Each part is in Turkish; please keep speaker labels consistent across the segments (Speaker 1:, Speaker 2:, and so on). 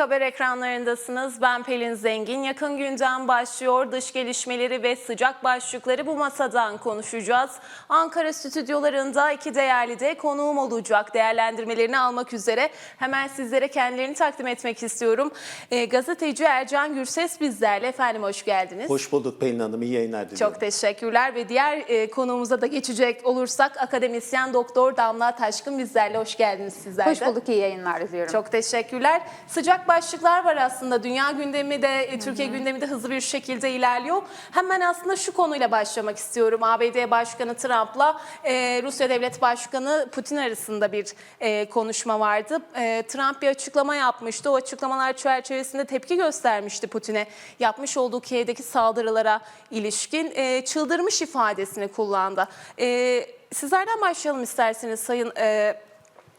Speaker 1: haber ekranlarındasınız. Ben Pelin Zengin. Yakın gündem başlıyor. Dış gelişmeleri ve sıcak başlıkları bu masadan konuşacağız. Ankara stüdyolarında iki değerli de konuğum olacak. Değerlendirmelerini almak üzere hemen sizlere kendilerini takdim etmek istiyorum. Ee, gazeteci Ercan Gürses bizlerle. Efendim hoş geldiniz.
Speaker 2: Hoş bulduk Pelin Hanım. İyi yayınlar diliyorum.
Speaker 1: Çok teşekkürler ve diğer e, konuğumuza da geçecek olursak akademisyen doktor Damla Taşkın bizlerle. Hoş geldiniz sizler de.
Speaker 3: Hoş bulduk, iyi yayınlar diliyorum.
Speaker 1: Çok teşekkürler. Sıcak başlıklar var aslında. Dünya gündemi de, e, Türkiye gündemi de hızlı bir şekilde ilerliyor. Hemen aslında şu konuyla başlamak istiyorum. ABD Başkanı Trump'la e, Rusya Devlet Başkanı Putin arasında bir e, konuşma vardı. E, Trump bir açıklama yapmıştı. O açıklamalar çerçevesinde tepki göstermişti Putin'e. Yapmış olduğu Kiev'deki saldırılara ilişkin e, çıldırmış ifadesini kullandı. E, sizlerden başlayalım isterseniz Sayın e,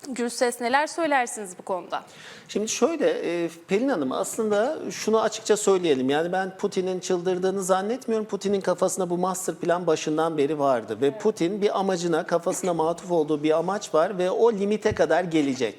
Speaker 1: Gürses neler söylersiniz bu konuda?
Speaker 2: Şimdi şöyle e, Pelin Hanım aslında şunu açıkça söyleyelim. Yani ben Putin'in çıldırdığını zannetmiyorum. Putin'in kafasında bu master plan başından beri vardı. Ve Putin bir amacına kafasına matuf olduğu bir amaç var ve o limite kadar gelecek.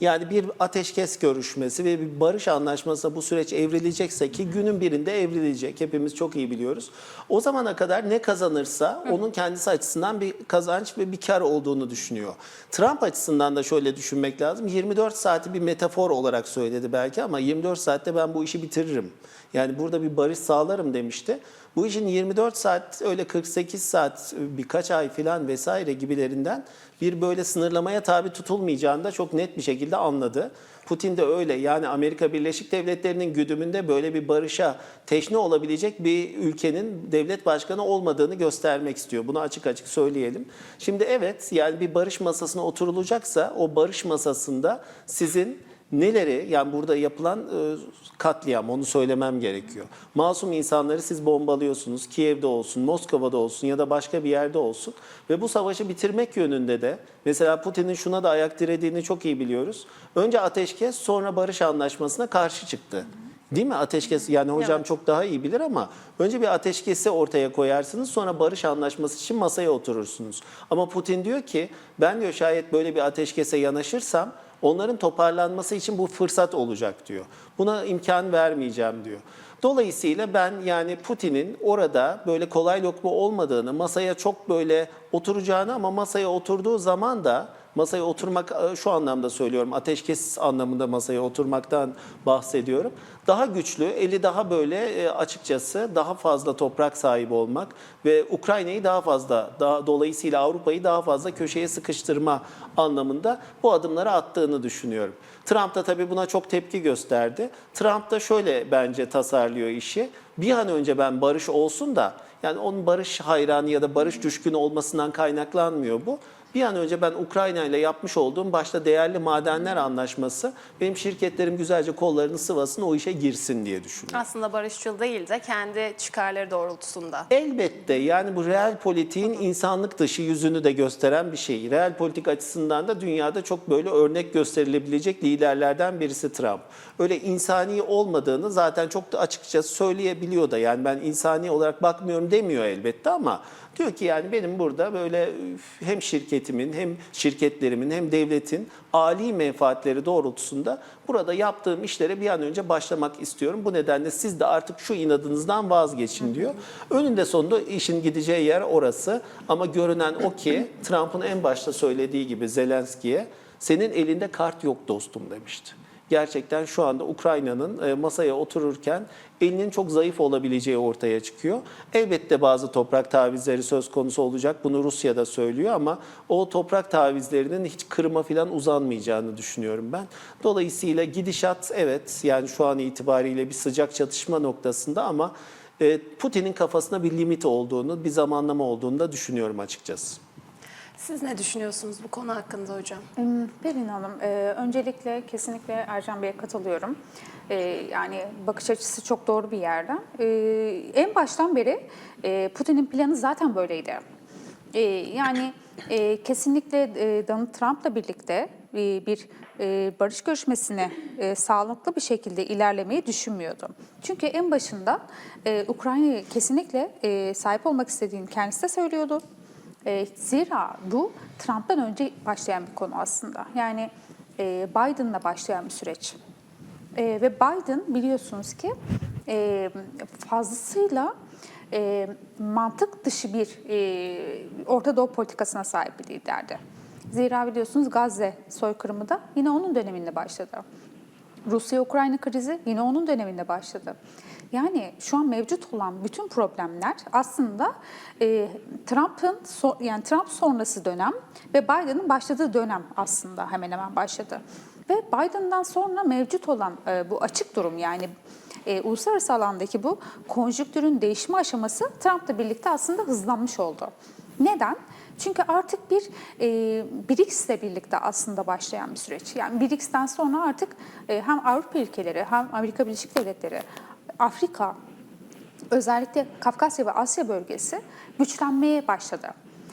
Speaker 2: Yani bir ateşkes görüşmesi ve bir barış anlaşması bu süreç evrilecekse ki günün birinde evrilecek. Hepimiz çok iyi biliyoruz. O zamana kadar ne kazanırsa onun kendisi açısından bir kazanç ve bir kar olduğunu düşünüyor. Trump açısından da şöyle düşünmek lazım. 24 saati bir metafor olarak söyledi belki ama 24 saatte ben bu işi bitiririm. Yani burada bir barış sağlarım demişti. Bu işin 24 saat öyle 48 saat birkaç ay filan vesaire gibilerinden bir böyle sınırlamaya tabi tutulmayacağını da çok net bir şekilde anladı. Putin de öyle yani Amerika Birleşik Devletleri'nin güdümünde böyle bir barışa teşne olabilecek bir ülkenin devlet başkanı olmadığını göstermek istiyor. Bunu açık açık söyleyelim. Şimdi evet yani bir barış masasına oturulacaksa o barış masasında sizin neleri yani burada yapılan e, katliam onu söylemem gerekiyor. Masum insanları siz bombalıyorsunuz. Kiev'de olsun, Moskova'da olsun ya da başka bir yerde olsun ve bu savaşı bitirmek yönünde de mesela Putin'in şuna da ayak dirediğini çok iyi biliyoruz. Önce ateşkes sonra barış anlaşmasına karşı çıktı. Değil mi? Ateşkes yani hocam
Speaker 1: Evet.
Speaker 2: çok daha iyi bilir ama önce bir ateşkesi ortaya koyarsınız sonra barış anlaşması için masaya oturursunuz. Ama Putin diyor ki ben diyor şayet böyle bir ateşkese yanaşırsam onların toparlanması için bu fırsat olacak diyor. Buna imkan vermeyeceğim diyor. Dolayısıyla ben yani Putin'in orada böyle kolay lokma olmadığını, masaya çok böyle oturacağını ama masaya oturduğu zaman da masaya oturmak e, şu anlamda söylüyorum ateşkes anlamında masaya oturmaktan bahsediyorum. Daha güçlü, eli daha böyle e, açıkçası daha fazla toprak sahibi olmak ve Ukrayna'yı daha fazla daha dolayısıyla Avrupa'yı daha fazla köşeye sıkıştırma anlamında bu adımları attığını düşünüyorum. Trump da tabii buna çok tepki gösterdi. Trump da şöyle bence tasarlıyor işi. Bir an önce ben barış olsun da yani onun barış hayranı ya da barış düşkünü olmasından kaynaklanmıyor bu. Bir an önce ben Ukrayna ile yapmış olduğum başta değerli madenler anlaşması benim şirketlerim güzelce kollarını sıvasın o işe girsin diye düşünüyorum.
Speaker 1: Aslında barışçıl değil de kendi çıkarları doğrultusunda.
Speaker 2: Elbette yani bu real politiğin insanlık dışı yüzünü de gösteren bir şey. Real politik açısından da dünyada çok böyle örnek gösterilebilecek liderlerden birisi Trump. Öyle insani olmadığını zaten çok da açıkça söyleyebiliyor da. Yani ben insani olarak bakmıyorum demiyor elbette ama diyor ki yani benim burada böyle hem şirketimin hem şirketlerimin hem devletin âli menfaatleri doğrultusunda burada yaptığım işlere bir an önce başlamak istiyorum. Bu nedenle siz de artık şu inadınızdan vazgeçin diyor. Önünde sonunda işin gideceği yer orası. Ama görünen o ki Trump'ın en başta söylediği gibi Zelenski'ye senin elinde kart yok dostum demişti. Gerçekten şu anda Ukrayna'nın e, masaya otururken elinin çok zayıf olabileceği ortaya çıkıyor. Elbette bazı toprak tavizleri söz konusu olacak. Bunu Rusya da söylüyor ama o toprak tavizlerinin hiç kırıma falan uzanmayacağını düşünüyorum ben. Dolayısıyla gidişat evet yani şu an itibariyle bir sıcak çatışma noktasında ama e, Putin'in kafasında bir limit olduğunu, bir zamanlama olduğunu da düşünüyorum açıkçası.
Speaker 1: Siz ne düşünüyorsunuz bu konu hakkında hocam?
Speaker 3: Pelin Hanım, e, öncelikle kesinlikle Ercan Bey'e katılıyorum. E, yani bakış açısı çok doğru bir yerden. E, en baştan beri Putin'in planı zaten böyleydi. Yani kesinlikle Donald Trump'la birlikte bir barış görüşmesine sağlıklı bir şekilde ilerlemeyi düşünmüyordu. Çünkü en başında Ukrayna'ya kesinlikle sahip olmak istediğini kendisi de söylüyordu. E, zira bu Trump'tan önce başlayan bir konu aslında. Yani e, Biden'la başlayan bir süreç. E, ve Biden biliyorsunuz ki e, fazlasıyla mantık dışı bir e, Orta Doğu politikasına sahip bir liderdi. Zira biliyorsunuz Gazze soykırımı da yine onun döneminde başladı. Rusya-Ukrayna krizi yine onun döneminde başladı. Yani şu an mevcut olan bütün problemler aslında e, Trump'ın so- yani Trump sonrası dönem ve Biden'ın başladığı dönem aslında hemen hemen başladı. Ve Biden'dan sonra mevcut olan e, bu açık durum yani e, uluslararası alandaki bu konjüktürün değişme aşaması Trump'la birlikte aslında hızlanmış oldu. Neden? Çünkü artık bir e, BRICS'le birlikte aslında başlayan bir süreç. Yani BRICS'ten sonra artık e, hem Avrupa ülkeleri hem Amerika Birleşik Devletleri, Afrika, özellikle Kafkasya ve Asya bölgesi güçlenmeye başladı.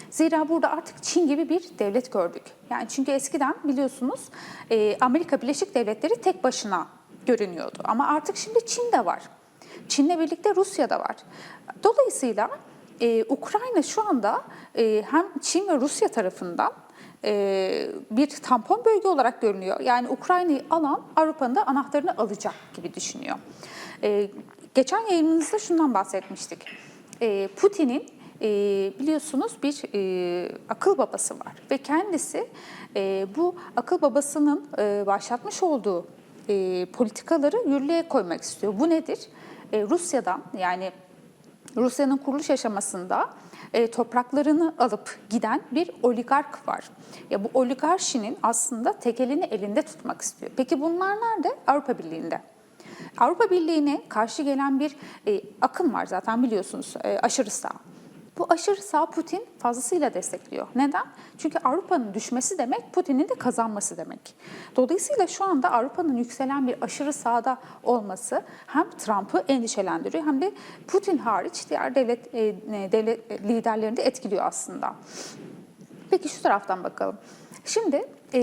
Speaker 3: Zira burada artık Çin gibi bir devlet gördük. Yani çünkü eskiden biliyorsunuz e, Amerika Birleşik Devletleri tek başına görünüyordu. Ama artık şimdi Çin de var. Çin'le birlikte Rusya da var. Dolayısıyla e, Ukrayna şu anda e, hem Çin ve Rusya tarafından bir tampon bölge olarak görünüyor. Yani Ukrayna'yı alan Avrupa'nın da anahtarını alacak gibi düşünüyor. E, geçen yayınımızda şundan bahsetmiştik. E, Putin'in e, biliyorsunuz bir e, akıl babası var ve kendisi e, bu akıl babasının başlatmış olduğu politikaları yürürlüğe koymak istiyor. Bu nedir? E, Rusya'dan yani Rusya'nın kuruluş aşamasında topraklarını alıp giden bir oligark var. Ya bu oligarşinin aslında tekelini elinde tutmak istiyor. Peki bunlar nerede? Avrupa Birliği'nde. Avrupa Birliği'ne karşı gelen bir e, akım var zaten biliyorsunuz e, aşırı sağ. Bu aşırı sağ Putin fazlasıyla destekliyor. Neden? Çünkü Avrupa'nın düşmesi demek Putin'in de kazanması demek. Dolayısıyla şu anda Avrupa'nın yükselen bir aşırı sağda olması hem Trump'ı endişelendiriyor hem de Putin hariç diğer devlet, e, devlet liderlerini de etkiliyor aslında. Peki şu taraftan bakalım. Şimdi e,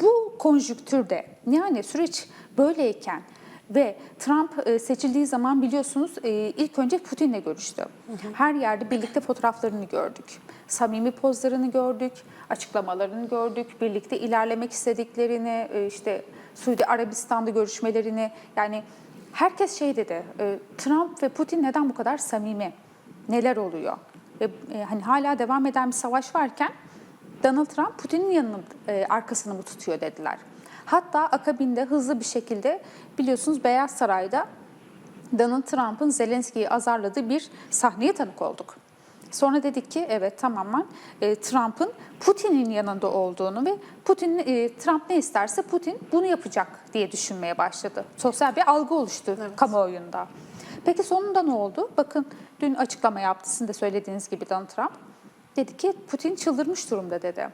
Speaker 3: bu konjüktürde yani süreç böyleyken ve Trump e, seçildiği zaman biliyorsunuz e, ilk önce Putin'le görüştü. Her yerde birlikte fotoğraflarını gördük. Samimi pozlarını gördük, açıklamalarını gördük, birlikte ilerlemek istediklerini, e, işte Suudi Arabistan'da görüşmelerini yani herkes şey dedi. Trump ve Putin neden bu kadar samimi? Neler oluyor? Ve hani hala devam eden bir savaş varken Donald Trump Putin'in yanının arkasını mı tutuyor dediler. Hatta akabinde hızlı bir şekilde biliyorsunuz Beyaz Saray'da Donald Trump'ın Zelenski'yi azarladığı bir sahneye tanık olduk. Sonra dedik ki evet tamamen e, Trump'ın Putin'in yanında olduğunu ve Putin e, Trump ne isterse Putin bunu yapacak diye düşünmeye başladı. Sosyal bir algı oluştu kamuoyunda. Peki sonunda ne oldu? Bakın dün açıklama yaptı sizin de söylediğiniz gibi Donald Trump. Dedi ki Putin çıldırmış durumda dedi.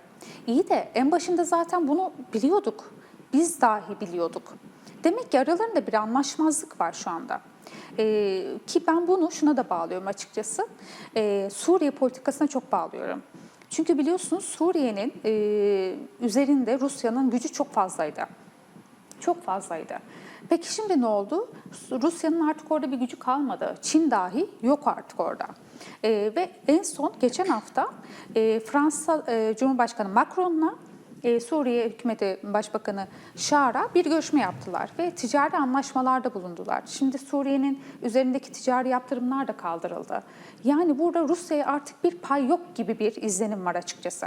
Speaker 3: İyi de en başında zaten bunu biliyorduk. Biz dahi biliyorduk. Demek ki aralarında bir anlaşmazlık var şu anda. Ee, ki ben bunu şuna da bağlıyorum açıkçası. Ee, Suriye politikasına çok bağlıyorum. Çünkü biliyorsunuz Suriye'nin e, üzerinde Rusya'nın gücü çok fazlaydı. Çok fazlaydı. Peki şimdi ne oldu? Rusya'nın artık orada bir gücü kalmadı. Çin dahi yok artık orada. Ee, ve en son geçen hafta e, Fransa e, Cumhurbaşkanı Macron'la e, Suriye Hükümeti Başbakanı Şara bir görüşme yaptılar ve ticari anlaşmalarda bulundular. Şimdi Suriye'nin üzerindeki ticari yaptırımlar da kaldırıldı. Yani burada Rusya'ya artık bir pay yok gibi bir izlenim var açıkçası.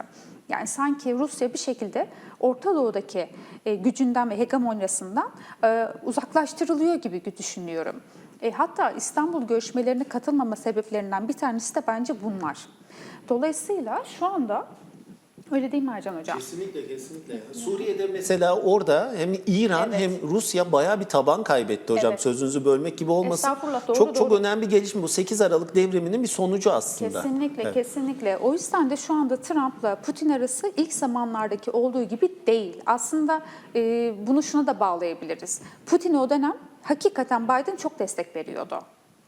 Speaker 3: Yani sanki Rusya bir şekilde Orta Doğu'daki e, gücünden ve hegemonyasından e, uzaklaştırılıyor gibi düşünüyorum. E, hatta İstanbul görüşmelerine katılmama sebeplerinden bir tanesi de bence bunlar. Dolayısıyla şu anda öyle değil mi Ercan Hocam?
Speaker 2: Kesinlikle kesinlikle. Suriye'de mesela orada hem İran
Speaker 3: Evet.
Speaker 2: hem Rusya bayağı bir taban kaybetti hocam.
Speaker 3: Evet.
Speaker 2: Sözünüzü bölmek gibi olmasın.
Speaker 3: Estağfurullah, doğru,
Speaker 2: çok çok
Speaker 3: doğru.
Speaker 2: önemli bir gelişme bu 8 Aralık devriminin bir sonucu aslında.
Speaker 3: Kesinlikle,
Speaker 2: Evet.
Speaker 3: kesinlikle. O yüzden de şu anda Trump'la Putin arası ilk zamanlardaki olduğu gibi değil. Aslında e, bunu şuna da bağlayabiliriz. Putin o dönem hakikaten Biden çok destek veriyordu.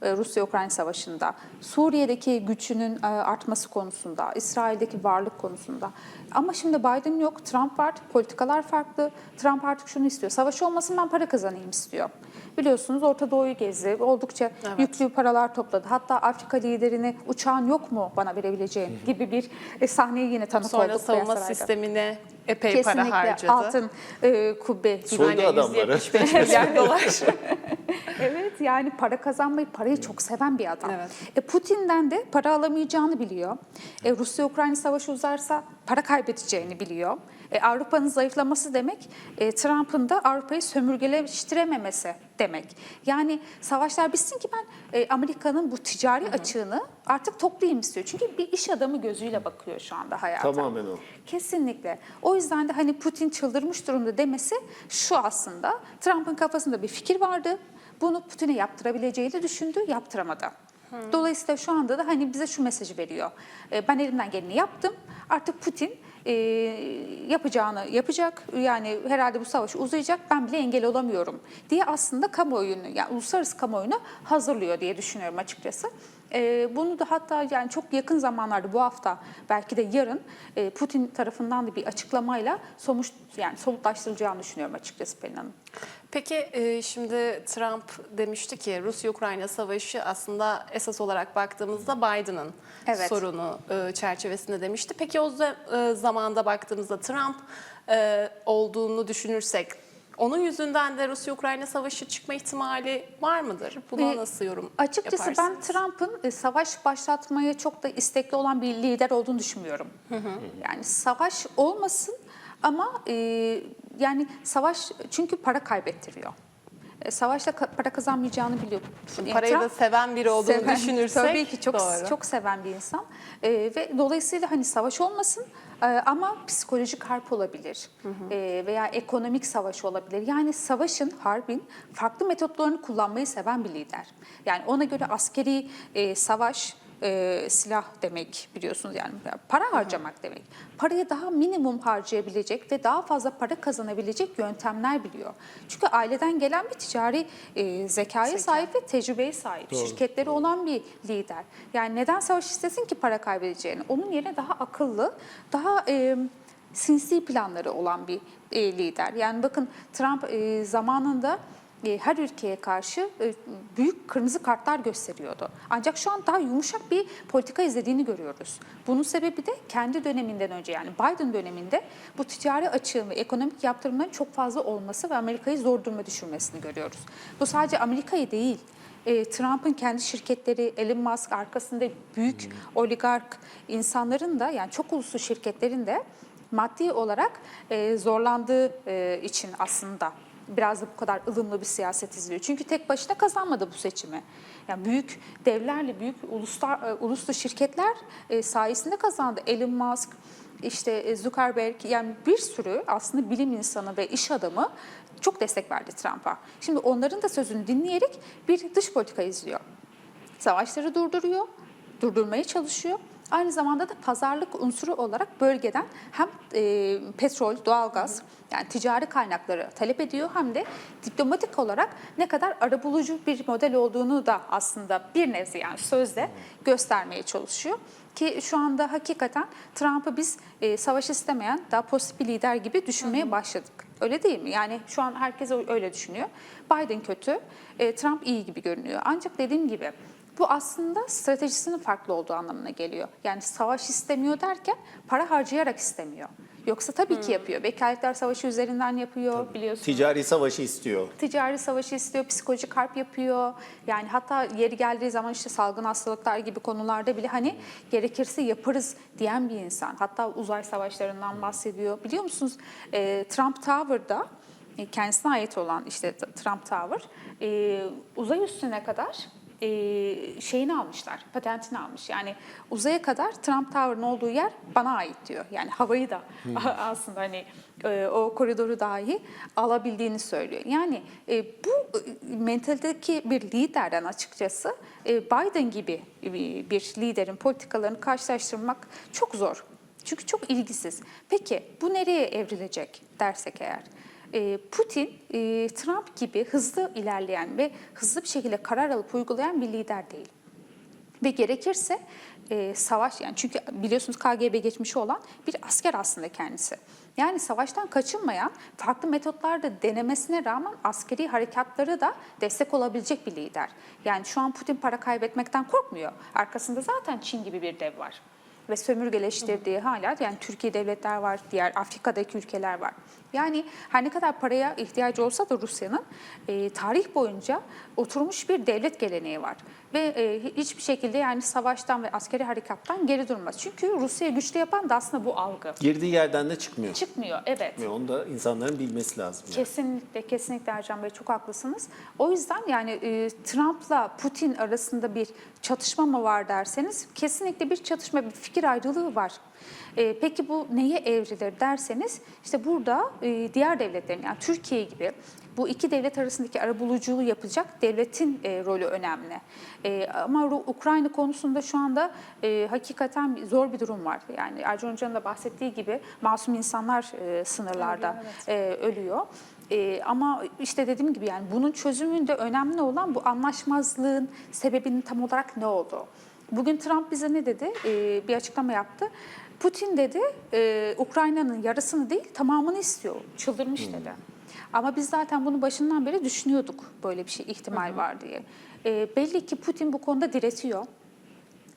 Speaker 3: E, Rusya-Ukrayna savaşında, Suriye'deki gücünün e, artması konusunda, İsrail'deki varlık konusunda. Ama şimdi Biden yok, Trump var, politikalar farklı. Trump artık şunu istiyor, savaş olmasın ben para kazanayım istiyor. Biliyorsunuz Orta Doğu'yu gezdi, oldukça yüklü paralar topladı. Hatta Afrika liderini uçağın yok mu bana verebileceğin gibi bir e, sahneye yine tanık
Speaker 1: Sonra
Speaker 3: olduk.
Speaker 1: savunma
Speaker 3: Beyaz Saray'da.
Speaker 1: sistemine epey para
Speaker 3: Kesinlikle
Speaker 1: harcadı.
Speaker 3: altın e, kubbe gibi.
Speaker 2: Soydu adamları.
Speaker 1: 175 milyar dolar.
Speaker 3: Evet yani para kazanmayı, parayı çok seven bir adam.
Speaker 1: Evet.
Speaker 3: E, Putin'den de para alamayacağını biliyor. E, Rusya-Ukrayna savaşı uzarsa para kaybedeceğini biliyor. E, Avrupa'nın zayıflaması demek e, Trump'ın da Avrupa'yı sömürgeleştirememesi demek. Yani savaşlar bitsin ki ben e, Amerika'nın bu ticari açığını artık toplayayım istiyor. Çünkü bir iş adamı gözüyle bakıyor şu anda hayata.
Speaker 2: Tamamen o.
Speaker 3: Kesinlikle. O yüzden de hani Putin çıldırmış durumda demesi şu aslında. Trump'ın kafasında bir fikir vardı. Bunu Putin'e yaptırabileceğini düşündü, yaptıramadı. Dolayısıyla şu anda da hani bize şu mesajı veriyor. E, Ben elimden geleni yaptım. Artık Putin e, yapacağını yapacak. Yani herhalde bu savaş uzayacak. Ben bile engel olamıyorum diye aslında kamuoyunu, yani uluslararası kamuoyunu hazırlıyor diye düşünüyorum açıkçası. E, bunu da hatta yani çok yakın zamanlarda bu hafta belki de yarın Putin tarafından da bir açıklamayla somut yani somutlaştırılacağını düşünüyorum açıkçası Pelin Hanım.
Speaker 1: Peki e, şimdi Trump demişti ki Rusya-Ukrayna savaşı aslında esas olarak baktığımızda Biden'ın
Speaker 3: Evet.
Speaker 1: sorunu e, çerçevesinde demişti. Peki o e, zamanda baktığımızda Trump e, olduğunu düşünürsek onun yüzünden de Rusya-Ukrayna savaşı çıkma ihtimali var mıdır? Buna
Speaker 3: E,
Speaker 1: nasıl yorum
Speaker 3: Açıkçası ben
Speaker 1: yaparsınız?
Speaker 3: Trump'ın e, savaş başlatmaya çok da istekli olan bir lider olduğunu düşünmüyorum. Yani savaş olmasın ama e, yani savaş çünkü para kaybettiriyor. E, savaşla ka- para kazanmayacağını biliyor.
Speaker 1: Parayı da seven biri olduğunu
Speaker 3: Seven-
Speaker 1: düşünürsek
Speaker 3: Tabii ki çok
Speaker 1: doğru.
Speaker 3: çok seven bir insan. Ee, ve dolayısıyla hani savaş olmasın e, ama psikolojik harp olabilir Ee, veya ekonomik savaş olabilir. Yani savaşın, harbin farklı metotlarını kullanmayı seven bir lider. Yani ona göre askeri e, savaş e, silah demek biliyorsunuz yani para harcamak demek. Parayı daha minimum harcayabilecek ve daha fazla para kazanabilecek yöntemler biliyor. Çünkü aileden gelen bir ticari e, zekaya sahip ve tecrübeye sahip. Şirketleri olan bir lider. Yani neden savaş istesin ki para kaybedeceğini? Onun yerine daha akıllı, daha e, sinsi planları olan bir e, lider. Yani bakın Trump e, zamanında her ülkeye karşı e, büyük kırmızı kartlar gösteriyordu. Ancak şu an daha yumuşak bir politika izlediğini görüyoruz. Bunun sebebi de kendi döneminden önce yani Biden döneminde bu ticari açığın ve ekonomik yaptırımların çok fazla olması ve Amerika'yı zor duruma düşürmesini görüyoruz. Bu sadece Amerika'yı değil, e, Trump'ın kendi şirketleri, Elon Musk arkasında büyük oligark insanların da yani çok uluslu şirketlerin de maddi olarak e, zorlandığı e, için aslında biraz da bu kadar ılımlı bir siyaset izliyor. Çünkü tek başına kazanmadı bu seçimi. Yani büyük devlerle, büyük uluslar, e, uluslu şirketler e, sayesinde kazandı. Elon Musk, işte e, Zuckerberg yani bir sürü aslında bilim insanı ve iş adamı çok destek verdi Trump'a. Şimdi onların da sözünü dinleyerek bir dış politika izliyor. Savaşları durduruyor, durdurmaya çalışıyor. Aynı zamanda da pazarlık unsuru olarak bölgeden hem e, petrol, doğalgaz yani ticari kaynakları talep ediyor hem de diplomatik olarak ne kadar arabulucu bir model olduğunu da aslında bir nebze yani sözle göstermeye çalışıyor. Ki şu anda hakikaten Trump'ı biz e, savaş istemeyen daha pozitif bir lider gibi düşünmeye başladık. Öyle değil mi? Yani şu an herkes öyle düşünüyor. Biden kötü, e, Trump iyi gibi görünüyor. Ancak dediğim gibi bu aslında stratejisinin farklı olduğu anlamına geliyor. Yani savaş istemiyor derken para harcayarak istemiyor. Yoksa tabii ki yapıyor. Vekaletler savaşı üzerinden yapıyor biliyorsunuz.
Speaker 2: Ticari savaşı istiyor.
Speaker 3: Ticari savaşı istiyor, psikolojik harp yapıyor. Yani hatta yeri geldiği zaman işte salgın hastalıklar gibi konularda bile hani gerekirse yaparız diyen bir insan. Hatta uzay savaşlarından bahsediyor. Biliyor musunuz e, Trump Tower'da e, kendisine ait olan işte Trump Tower e, uzay üstüne kadar e, şeyini almışlar, patentini almış. Yani uzaya kadar Trump Tower'ın olduğu yer bana ait diyor. Yani havayı da aslında hani e, o koridoru dahi alabildiğini söylüyor. Yani e, bu e, mentalitedeki bir liderden açıkçası e, Biden gibi bir liderin politikalarını karşılaştırmak çok zor. Çünkü çok ilgisiz. Peki bu nereye evrilecek dersek eğer? E, Putin, e, Trump gibi hızlı ilerleyen ve hızlı bir şekilde karar alıp uygulayan bir lider değil. Ve gerekirse e, savaş yani çünkü biliyorsunuz KGB geçmişi olan bir asker aslında kendisi. Yani savaştan kaçınmayan farklı metotlarda denemesine rağmen askeri harekatları da destek olabilecek bir lider. Yani şu an Putin para kaybetmekten korkmuyor. Arkasında zaten Çin gibi bir dev var. ve sömürgeleştirdiği hala yani Türkiye devletler var, diğer Afrika'daki ülkeler var. Yani her ne kadar paraya ihtiyacı olsa da Rusya'nın e, tarih boyunca oturmuş bir devlet geleneği var. Ve e, hiçbir şekilde yani savaştan ve askeri harekattan geri durmaz. Çünkü Rusya'yı güçlü yapan da aslında bu algı.
Speaker 2: Girdiği yerden de çıkmıyor.
Speaker 3: Çıkmıyor, evet.
Speaker 2: Ve onu da insanların bilmesi lazım. yani.
Speaker 3: Kesinlikle, kesinlikle Ercan Bey çok haklısınız. O yüzden yani e, Trump'la Putin arasında bir çatışma mı var derseniz kesinlikle bir çatışma, bir fikir ayrılığı var. E, peki bu neye evrilir derseniz işte burada e, diğer devletlerin yani Türkiye gibi bu iki devlet arasındaki arabuluculuğu yapacak devletin e, rolü önemli. E, ama Ukrayna konusunda şu anda e, hakikaten zor bir durum var. Yani Ercan Hoca'nın da bahsettiği gibi masum insanlar e, sınırlarda e, ölüyor. E, ama işte dediğim gibi yani bunun çözümünde önemli olan bu anlaşmazlığın sebebinin tam olarak ne olduğu. Bugün Trump bize ne dedi? E, bir açıklama yaptı. Putin dedi e, Ukrayna'nın yarısını değil tamamını istiyor. Çıldırmış dedi. Ama biz zaten bunu başından beri düşünüyorduk böyle bir şey ihtimal var diye. E, belli ki Putin bu konuda diretiyor.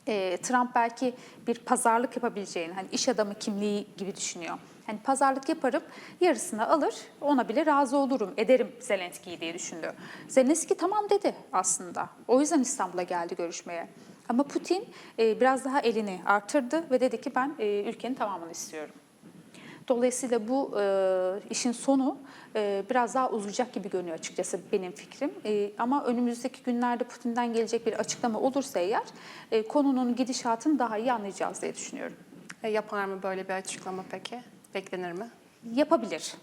Speaker 3: E, Trump belki bir pazarlık yapabileceğini, hani iş adamı kimliği gibi düşünüyor. Hani pazarlık yaparım, yarısını alır, ona bile razı olurum, ederim Zelenski'yi diye düşündü. Zelenski tamam dedi aslında. O yüzden İstanbul'a geldi görüşmeye. Ama Putin e, biraz daha elini artırdı ve dedi ki ben e, ülkenin tamamını istiyorum. Dolayısıyla bu e, işin sonu e, biraz daha uzayacak gibi görünüyor açıkçası benim fikrim. E, ama önümüzdeki günlerde Putin'den gelecek bir açıklama olursa eğer e, konunun gidişatını daha iyi anlayacağız diye düşünüyorum.
Speaker 1: E, yapar mı böyle bir açıklama peki? Beklenir mi?
Speaker 3: Yapabilir.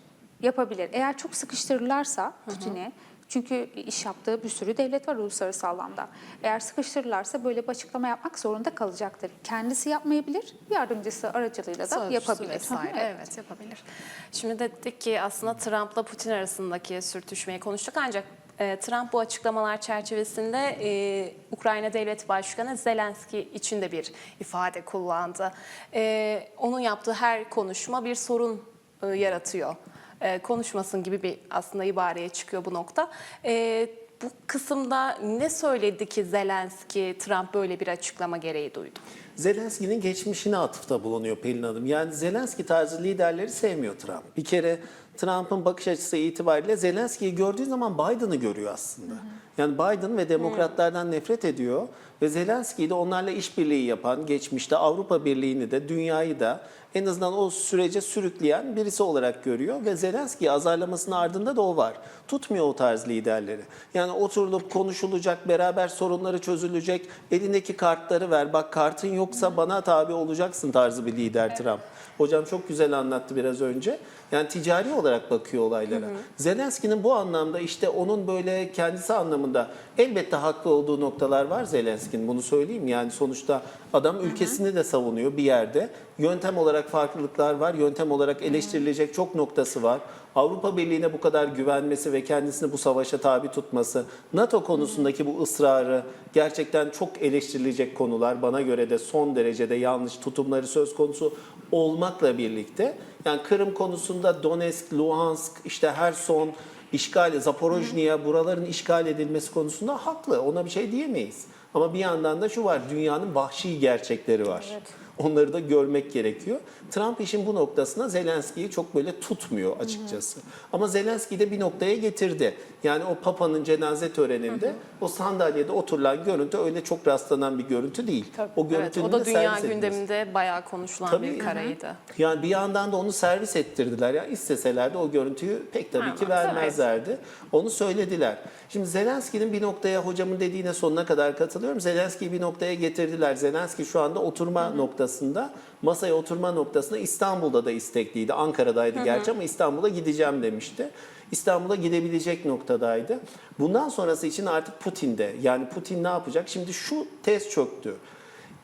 Speaker 3: Yapabilir. Eğer çok sıkıştırırlarsa Putin'i çünkü iş yaptığı bir sürü devlet var uluslararası alanda. Eğer sıkıştırırlarsa böyle bir açıklama yapmak zorunda kalacaktır. Kendisi yapmayabilir, yardımcısı aracılığıyla da
Speaker 1: Sözcüsü
Speaker 3: yapabilir.
Speaker 1: vesaire.
Speaker 3: Hı,
Speaker 1: Evet. yapabilir. Şimdi dedik ki aslında Trump'la Putin arasındaki sürtüşmeyi konuştuk ancak e, Trump bu açıklamalar çerçevesinde e, Ukrayna Devlet Başkanı Zelenski için de bir ifade kullandı. E, onun yaptığı her konuşma bir sorun e, yaratıyor. E, konuşmasın gibi bir aslında ibareye çıkıyor bu nokta. E, bu kısımda ne söyledi ki Zelenski Trump böyle bir açıklama gereği duydu?
Speaker 2: Zelenski'nin geçmişine atıfta bulunuyor Pelin Hanım. Yani Zelenski tarzı liderleri sevmiyor Trump. Bir kere Trump'ın bakış açısı itibariyle Zelenski'yi gördüğü zaman Biden'ı görüyor aslında. Yani Biden ve demokratlardan nefret ediyor ve Zelenski'yi de onlarla işbirliği yapan, geçmişte Avrupa Birliği'ni de dünyayı da en azından o sürece sürükleyen birisi olarak görüyor ve Zelenski'yi azarlamasının ardında da o var. Tutmuyor o tarz liderleri. Yani oturulup konuşulacak, beraber sorunları çözülecek, elindeki kartları ver, bak kartın yoksa bana tabi olacaksın tarzı bir lider Trump. Hocam çok güzel anlattı biraz önce. Yani ticari olarak bakıyor olaylara. Zelenski'nin bu anlamda işte onun böyle kendisi anlamında elbette haklı olduğu noktalar var Zelenski'nin bunu söyleyeyim. Yani sonuçta adam ülkesini de savunuyor bir yerde. Yöntem olarak farklılıklar var. Yöntem olarak eleştirilecek çok noktası var. Avrupa Birliği'ne bu kadar güvenmesi ve kendisini bu savaşa tabi tutması, NATO konusundaki bu ısrarı gerçekten çok eleştirilecek konular. Bana göre de son derecede yanlış tutumları söz konusu olmakla birlikte yani Kırım konusunda Donetsk, Luhansk, işte Herson, işgal, Zaporojnya buraların işgal edilmesi konusunda haklı. Ona bir şey diyemeyiz. Ama bir yandan da şu var, dünyanın vahşi gerçekleri var. Onları da görmek gerekiyor. Trump işin bu noktasına Zelenski'yi çok böyle tutmuyor açıkçası. Ama Zelenski'yi de bir noktaya getirdi. Yani o Papa'nın cenaze töreninde o sandalyede oturulan görüntü öyle çok rastlanan bir görüntü değil. O
Speaker 1: Evet,
Speaker 2: görüntünün
Speaker 1: o da dünya
Speaker 2: servis edilmesi.
Speaker 1: gündeminde bayağı konuşulan
Speaker 2: Tabii.
Speaker 1: bir kareydi.
Speaker 2: Yani bir yandan da onu servis ettirdiler. Ya isteselerdi o görüntüyü pek tabii ki
Speaker 1: Vermez,
Speaker 2: vermezlerdi. Onu söylediler. Şimdi Zelenski'nin bir noktaya hocamın dediğine sonuna kadar katılıyorum. Zelenski'yi bir noktaya getirdiler. Zelenski şu anda oturma noktasında, masaya oturma noktasında İstanbul'da da istekliydi. Ankara'daydı gerçi ama İstanbul'a gideceğim demişti. İstanbul'a gidebilecek noktadaydı. Bundan sonrası için artık Putin'de. Yani Putin ne yapacak? Şimdi şu tez çöktü.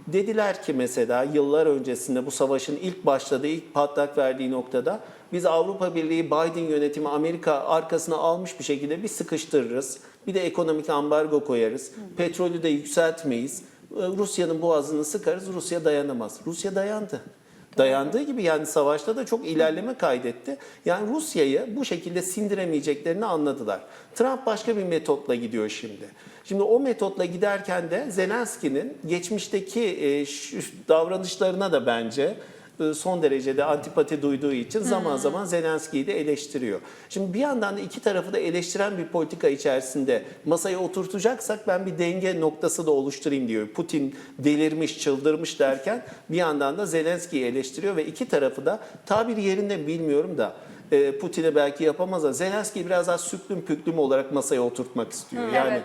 Speaker 2: Dediler ki mesela yıllar öncesinde bu savaşın ilk başladığı, ilk patlak verdiği noktada biz Avrupa Birliği, Biden yönetimi Amerika arkasına almış bir şekilde bir sıkıştırırız. Bir de ekonomik ambargo koyarız. Petrolü de yükseltmeyiz. Rusya'nın boğazını sıkarız. Rusya dayanamaz. Rusya dayandı. Dayandığı gibi yani savaşta da çok ilerleme kaydetti. Yani Rusya'yı bu şekilde sindiremeyeceklerini anladılar. Trump başka bir metotla gidiyor şimdi. Şimdi o metotla giderken de Zelenski'nin geçmişteki e, davranışlarına da bence son derecede antipati duyduğu için zaman zaman Zelenski'yi de eleştiriyor. Şimdi bir yandan da iki tarafı da eleştiren bir politika içerisinde masaya oturtacaksak ben bir denge noktası da oluşturayım diyor. Putin delirmiş, çıldırmış derken bir yandan da Zelenski'yi eleştiriyor ve iki tarafı da tabiri yerinde mi bilmiyorum da e, Putin'e belki yapamaz ama Zelenski'yi biraz daha süklüm püklüm olarak masaya oturtmak istiyor. yani
Speaker 3: evet.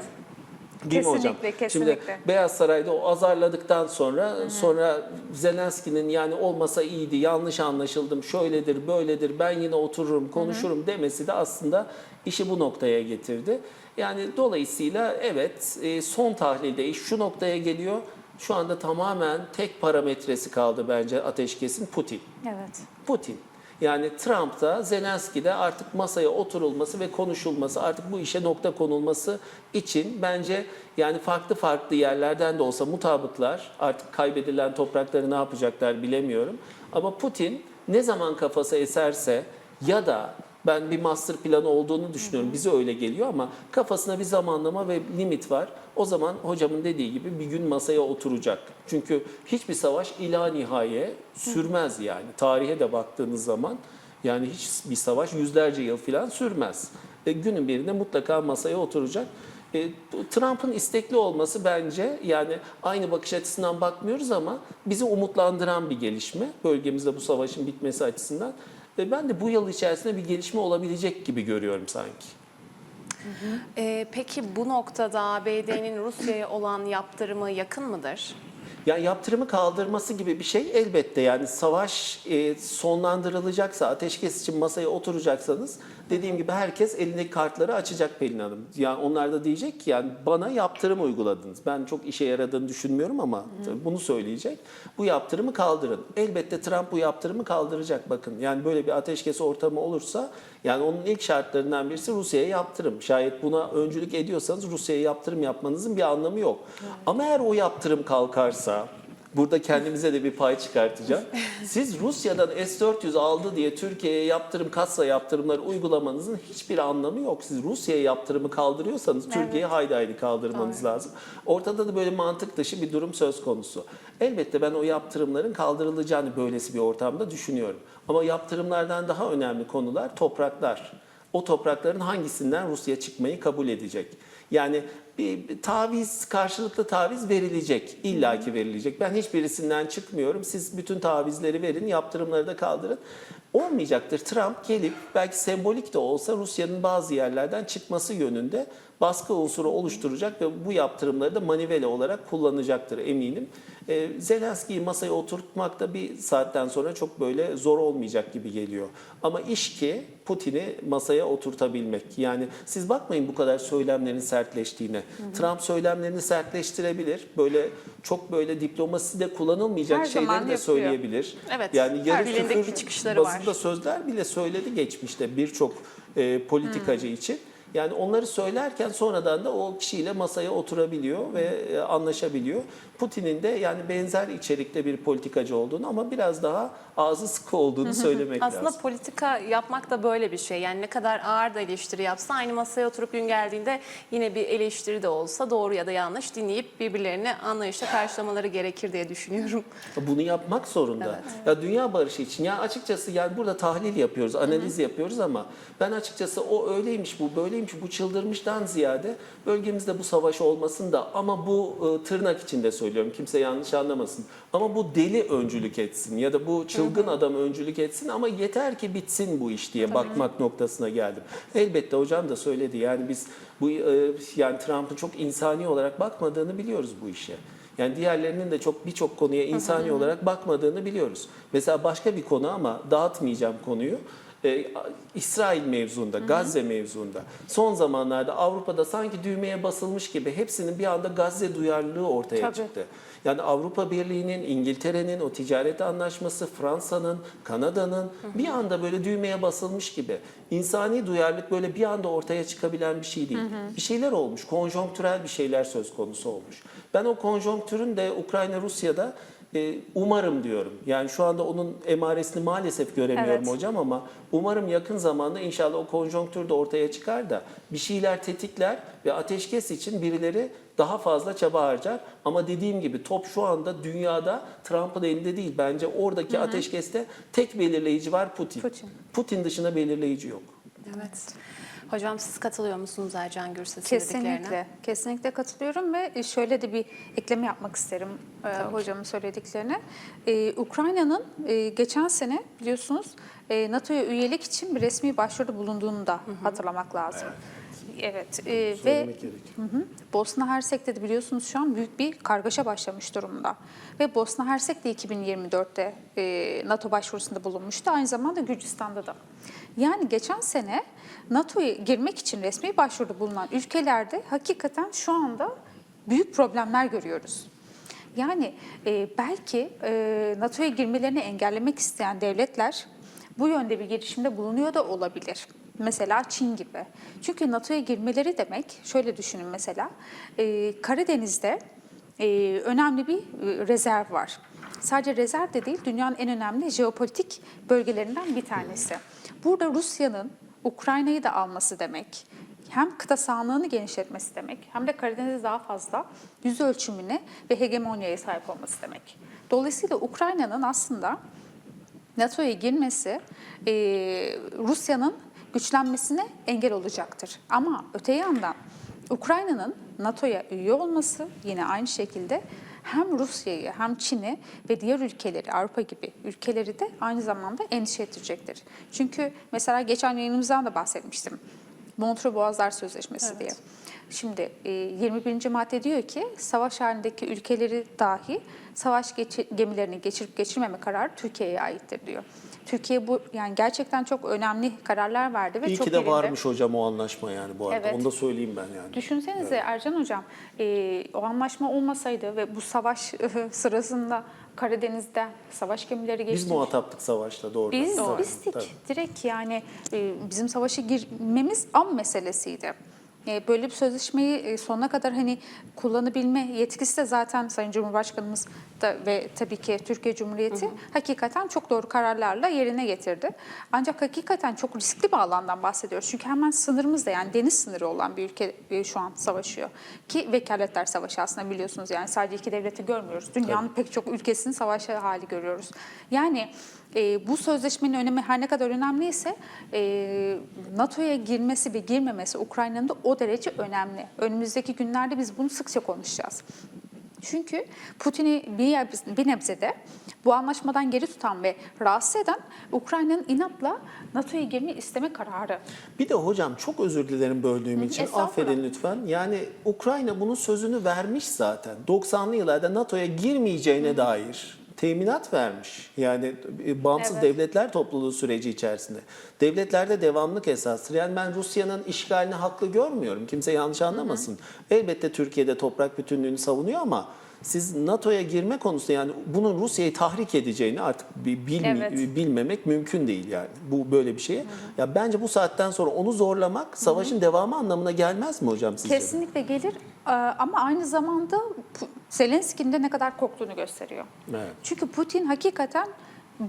Speaker 2: Değil mi hocam?
Speaker 3: Kesinlikle,
Speaker 2: Şimdi
Speaker 3: kesinlikle.
Speaker 2: Beyaz Saray'da o azarladıktan sonra sonra Zelenski'nin yani olmasa iyiydi, yanlış anlaşıldım, şöyledir, böyledir, ben yine otururum, konuşurum demesi de aslında işi bu noktaya getirdi. Yani dolayısıyla evet e, son tahlilde iş şu noktaya geliyor. Şu anda tamamen tek parametresi kaldı bence ateşkesin Putin.
Speaker 3: Evet.
Speaker 2: Putin. Yani Trump'ta, Zelenski'de artık masaya oturulması ve konuşulması, artık bu işe nokta konulması için bence yani farklı farklı yerlerden de olsa mutabıklar, artık kaybedilen toprakları ne yapacaklar bilemiyorum. Ama Putin ne zaman kafası eserse ya da ben bir master planı olduğunu düşünüyorum. Bize öyle geliyor ama kafasına bir zamanlama ve limit var. O zaman hocamın dediği gibi bir gün masaya oturacak. Çünkü hiçbir savaş ila nihaye sürmez yani. Tarihe de baktığınız zaman yani hiç bir savaş yüzlerce yıl falan sürmez. E, günün birinde mutlaka masaya oturacak. E, Trump'ın istekli olması bence yani aynı bakış açısından bakmıyoruz ama bizi umutlandıran bir gelişme. Bölgemizde bu savaşın bitmesi açısından. Ve ben de bu yıl içerisinde bir gelişme olabilecek gibi görüyorum sanki.
Speaker 1: Ee, peki bu noktada ABD'nin Rusya'ya olan yaptırımı yakın mıdır?
Speaker 2: Yani yaptırımı kaldırması gibi bir şey elbette yani savaş e, sonlandırılacaksa ateşkes için masaya oturacaksanız dediğim gibi herkes elindeki kartları açacak Pelin Hanım. Yani onlar da diyecek ki yani bana yaptırım uyguladınız. Ben çok işe yaradığını düşünmüyorum ama bunu söyleyecek. Bu yaptırımı kaldırın. Elbette Trump bu yaptırımı kaldıracak bakın. Yani böyle bir ateşkes ortamı olursa yani onun ilk şartlarından birisi Rusya'ya yaptırım. Şayet buna öncülük ediyorsanız Rusya'ya yaptırım yapmanızın bir anlamı yok. Ama eğer o yaptırım kalkarsa Burada kendimize de bir pay çıkartacağım. Siz Rusya'dan S-400 aldı diye Türkiye'ye yaptırım, kassa yaptırımları uygulamanızın hiçbir anlamı yok. Siz Rusya'ya yaptırımı kaldırıyorsanız Türkiye'ye haydi haydi kaldırmanız lazım. Ortada da böyle mantık dışı bir durum söz konusu. Elbette ben o yaptırımların kaldırılacağını böylesi bir ortamda düşünüyorum. Ama yaptırımlardan daha önemli konular topraklar. O toprakların hangisinden Rusya çıkmayı kabul edecek? Yani bir taviz, karşılıklı taviz verilecek. illaki verilecek. Ben hiçbirisinden çıkmıyorum. Siz bütün tavizleri verin, yaptırımları da kaldırın. Olmayacaktır. Trump gelip belki sembolik de olsa Rusya'nın bazı yerlerden çıkması yönünde baskı unsuru oluşturacak ve bu yaptırımları da manivele olarak kullanacaktır eminim. Ee, Zelenski'yi masaya oturtmak da bir saatten sonra çok böyle zor olmayacak gibi geliyor. Ama iş ki Putin'i masaya oturtabilmek. Yani siz bakmayın bu kadar söylemlerin sertleştiğine. Trump söylemlerini sertleştirebilir. Böyle çok böyle diplomaside kullanılmayacak
Speaker 3: Her
Speaker 2: şeyleri de
Speaker 3: yapıyor.
Speaker 2: söyleyebilir.
Speaker 1: Evet,
Speaker 2: Yani yarı küfür
Speaker 1: çıkışları var.
Speaker 2: sözler bile söyledi geçmişte birçok e, politikacı
Speaker 1: Hmm.
Speaker 2: için. Yani onları söylerken sonradan da o kişiyle masaya oturabiliyor ve e, anlaşabiliyor. Putin'in de yani benzer içerikte bir politikacı olduğunu ama biraz daha ağzı sıkı olduğunu söylemek
Speaker 1: Aslında
Speaker 2: lazım.
Speaker 1: politika yapmak da böyle bir şey. Yani ne kadar ağır da eleştiri yapsa aynı masaya oturup gün geldiğinde yine bir eleştiri de olsa doğru ya da yanlış dinleyip birbirlerini anlayışla karşılamaları gerekir diye düşünüyorum.
Speaker 2: Bunu yapmak zorunda. Ya dünya barışı için ya açıkçası yani burada tahlil yapıyoruz, analiz yapıyoruz ama ben açıkçası o öyleymiş, bu böyleymiş, bu çıldırmıştan ziyade bölgemizde bu savaş olmasın da ama bu e, tırnak içinde söylüyorum. Kimse yanlış anlamasın. Ama bu deli öncülük etsin ya da bu çılgın adam öncülük etsin ama yeter ki bitsin bu iş diye bakmak noktasına geldim. Elbette hocam da söyledi. Yani biz bu e, yani Trump'ın çok insani olarak bakmadığını biliyoruz bu işe. Yani diğerlerinin de çok birçok konuya insani olarak bakmadığını biliyoruz. Mesela başka bir konu ama dağıtmayacağım konuyu. Ee, İsrail mevzuunda, Gazze mevzuunda son zamanlarda Avrupa'da sanki düğmeye basılmış gibi hepsinin bir anda Gazze duyarlılığı ortaya
Speaker 3: Tabii.
Speaker 2: çıktı. Yani Avrupa Birliği'nin, İngiltere'nin o ticaret anlaşması, Fransa'nın, Kanada'nın bir anda böyle düğmeye basılmış gibi. İnsani duyarlılık böyle bir anda ortaya çıkabilen bir şey değil. Bir şeyler olmuş, konjonktürel bir şeyler söz konusu olmuş. Ben o konjonktürün de Ukrayna-Rusya'da e, umarım diyorum. Yani şu anda onun emaresini maalesef göremiyorum
Speaker 3: Evet.
Speaker 2: hocam ama umarım yakın zamanda inşallah o konjonktür de ortaya çıkar da bir şeyler tetikler ve ateşkes için birileri daha fazla çaba harcar. Ama dediğim gibi top şu anda dünyada Trump'ın elinde değil. Bence oradaki ateşkeste tek belirleyici var Putin.
Speaker 3: Putin.
Speaker 2: Putin dışında belirleyici yok.
Speaker 1: Evet. Hocam siz katılıyor musunuz Ercan Gürses'in
Speaker 3: Kesinlikle,
Speaker 1: dediklerine?
Speaker 3: kesinlikle katılıyorum ve şöyle de bir ekleme yapmak isterim e, hocamın söylediklerine. Ee, Ukrayna'nın e, geçen sene biliyorsunuz e, NATO'ya üyelik için bir resmi başvuruda bulunduğunu da hatırlamak lazım. Evet, e, ve. Hı hı. Bosna Hersek'te de biliyorsunuz şu an büyük bir kargaşa başlamış durumda. Ve Bosna Hersek de 2024'te e, NATO başvurusunda bulunmuştu. Aynı zamanda Gürcistan'da da. Yani geçen sene NATO'ya girmek için resmi başvuruda bulunan ülkelerde hakikaten şu anda büyük problemler görüyoruz. Yani e, belki e, NATO'ya girmelerini engellemek isteyen devletler bu yönde bir girişimde bulunuyor da olabilir. Mesela Çin gibi. Çünkü NATO'ya girmeleri demek, şöyle düşünün mesela, e, Karadeniz'de e, önemli bir e, rezerv var. Sadece rezerv de değil, dünyanın en önemli jeopolitik bölgelerinden bir tanesi. Burada Rusya'nın Ukrayna'yı da alması demek, hem kıta sahanlığını genişletmesi demek hem de Karadeniz'de daha fazla yüz ölçümüne ve hegemonyaya sahip olması demek. Dolayısıyla Ukrayna'nın aslında NATO'ya girmesi e, Rusya'nın güçlenmesine engel olacaktır. Ama öte yandan Ukrayna'nın NATO'ya üye olması yine aynı şekilde hem Rusya'yı hem Çin'i ve diğer ülkeleri Avrupa gibi ülkeleri de aynı zamanda endişe ettirecektir. Çünkü mesela geçen yayınımızdan da bahsetmiştim. Montreux Boğazlar Sözleşmesi diye. Şimdi e, 21. madde diyor ki savaş halindeki ülkeleri dahi savaş gemilerini geçirip geçirmeme kararı Türkiye'ye aittir diyor. Türkiye bu yani gerçekten çok önemli kararlar verdi ve
Speaker 2: İyi
Speaker 3: çok
Speaker 2: ki de
Speaker 3: yerinde.
Speaker 2: varmış hocam o anlaşma yani bu arada.
Speaker 3: Evet.
Speaker 2: Onu da söyleyeyim ben yani.
Speaker 3: Düşünsenize Ercan Hocam, e, o anlaşma olmasaydı ve bu savaş sırasında Karadeniz'de savaş gemileri geçti.
Speaker 2: Biz muhataptık savaşta doğru.
Speaker 3: Biz
Speaker 2: Tabii,
Speaker 3: bizdik.
Speaker 2: tabii.
Speaker 3: Direkt yani e, bizim savaşa girmemiz an meselesiydi. E, Böyle bir sözleşmeyi e, sonuna kadar hani kullanabilme yetkisi de zaten Sayın Cumhurbaşkanımız da ve tabii ki Türkiye Cumhuriyeti hakikaten çok doğru kararlarla yerine getirdi. Ancak hakikaten çok riskli bir alandan bahsediyoruz. Çünkü hemen sınırımızda yani deniz sınırı olan bir ülke e, şu an savaşıyor. Ki vekaletler savaşı aslında biliyorsunuz yani sadece iki devleti görmüyoruz. Dünyanın pek çok ülkesinin savaşı hali görüyoruz. Yani e, bu sözleşmenin önemi her ne kadar önemliyse e, NATO'ya girmesi ve girmemesi Ukrayna'nın da o derece önemli. Önümüzdeki günlerde biz bunu sıkça konuşacağız. Çünkü Putin'i bir, bir nebzede bu anlaşmadan geri tutan ve rahatsız eden Ukrayna'nın inatla NATO'ya girmeyi isteme kararı.
Speaker 2: Bir de hocam çok özür dilerim böldüğüm için. Affedin lütfen. Yani Ukrayna bunun sözünü vermiş zaten. 90'lı yıllarda NATO'ya girmeyeceğine dair teminat vermiş. Yani e, bağımsız
Speaker 3: Evet.
Speaker 2: devletler topluluğu süreci içerisinde. Devletlerde devamlık esastır. Yani ben Rusya'nın işgalini haklı görmüyorum. Kimse yanlış anlamasın. Elbette Türkiye'de toprak bütünlüğünü savunuyor ama siz NATO'ya girme konusunda yani bunun Rusya'yı tahrik edeceğini artık bi- bilmi-
Speaker 3: Evet.
Speaker 2: bilmemek mümkün değil yani. Bu böyle bir şeye. Ya bence bu saatten sonra onu zorlamak savaşın devamı anlamına gelmez mi hocam sizce?
Speaker 3: Kesinlikle gelir Ee, ama aynı zamanda Zelenski'nin de ne kadar korktuğunu gösteriyor.
Speaker 2: Evet.
Speaker 3: Çünkü Putin hakikaten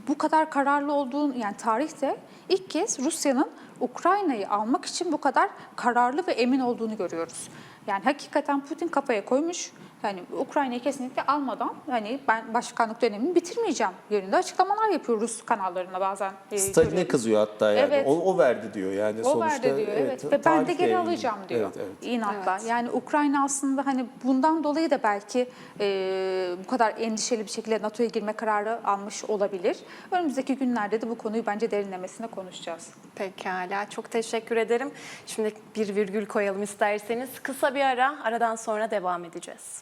Speaker 3: bu kadar kararlı olduğunu yani tarihte ilk kez Rusya'nın Ukrayna'yı almak için bu kadar kararlı ve emin olduğunu görüyoruz. Yani hakikaten Putin kafaya koymuş. Yani Ukrayna'yı kesinlikle almadan hani ben başkanlık dönemimi bitirmeyeceğim yönünde açıklamalar yapıyor Rus kanallarına bazen. e,
Speaker 2: Stalin'e kızıyor hatta yani.
Speaker 3: Evet.
Speaker 2: O, o verdi diyor yani
Speaker 3: O
Speaker 2: sonuçta.
Speaker 3: verdi diyor evet, ve ben de geri alacağım diyor
Speaker 2: Evet, evet.
Speaker 3: inatla.
Speaker 1: Evet.
Speaker 3: Yani Ukrayna aslında hani bundan dolayı da belki e, bu kadar endişeli bir şekilde NATO'ya girme kararı almış olabilir. Önümüzdeki günlerde de bu konuyu bence derinlemesine konuşacağız.
Speaker 1: Pekala, çok teşekkür ederim. Şimdi bir virgül koyalım isterseniz. Kısa bir ara, aradan sonra devam edeceğiz.